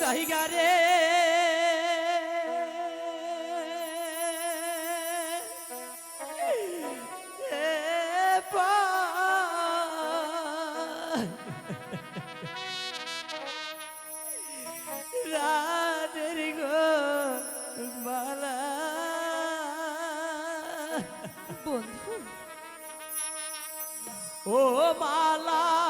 জায়গা রে রাতের গো মালা বন্ধু। ও মালা।